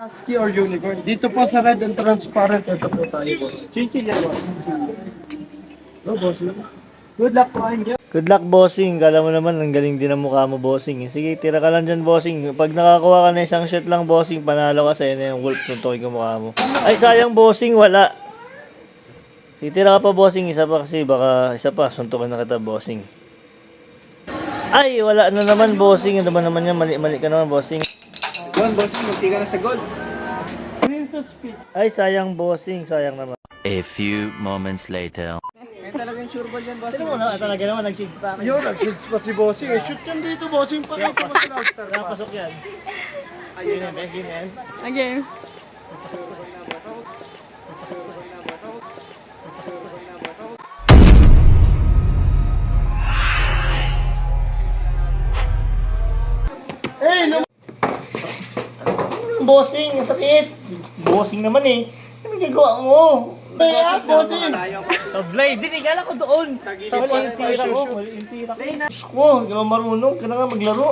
Husky or unicorn. Dito po sa red and transparent, ito po tayo boss. Chinchilla boss. No, boss. Good luck po, Angel. Good luck, bossing. Kala mo naman, ang galing din ang mukha mo, bossing. Sige, tira ka lang dyan, bossing. Pag nakakuha ka na isang shot lang, bossing, panalo ka sa na yung wolf tuntukin ko mukha mo. Ay, sayang, bossing, wala. Sige, tira ka pa, bossing. Isa pa kasi, baka isa pa, suntukin na kita, bossing. Ay, wala na naman, bossing. Ano ba naman yan? Mali-mali ka naman, bossing. Yun, boss, munti ka na sa gold. Ay, sayang, bossing. Sayang naman. A few moments later. May talagang sure ball yan, boss. Ano mo na, talaga naman, nag-seeds pa. Yun, nag-shoots pa si bossing. Eh, shoot yan dito, bossing. Pakita mo sa lobster. Napasok yan. Ayun yan, best yun yan. Okay. Eh, no. Bossing, ang sakit. Bossing naman eh. Ano gagawa mo? Up, bossing. Sa blade, din ikala ko doon. Sa mali yung tira ko, mali yung tira ko. Diyos ko, hindi ka marunong, ka na nga maglaro.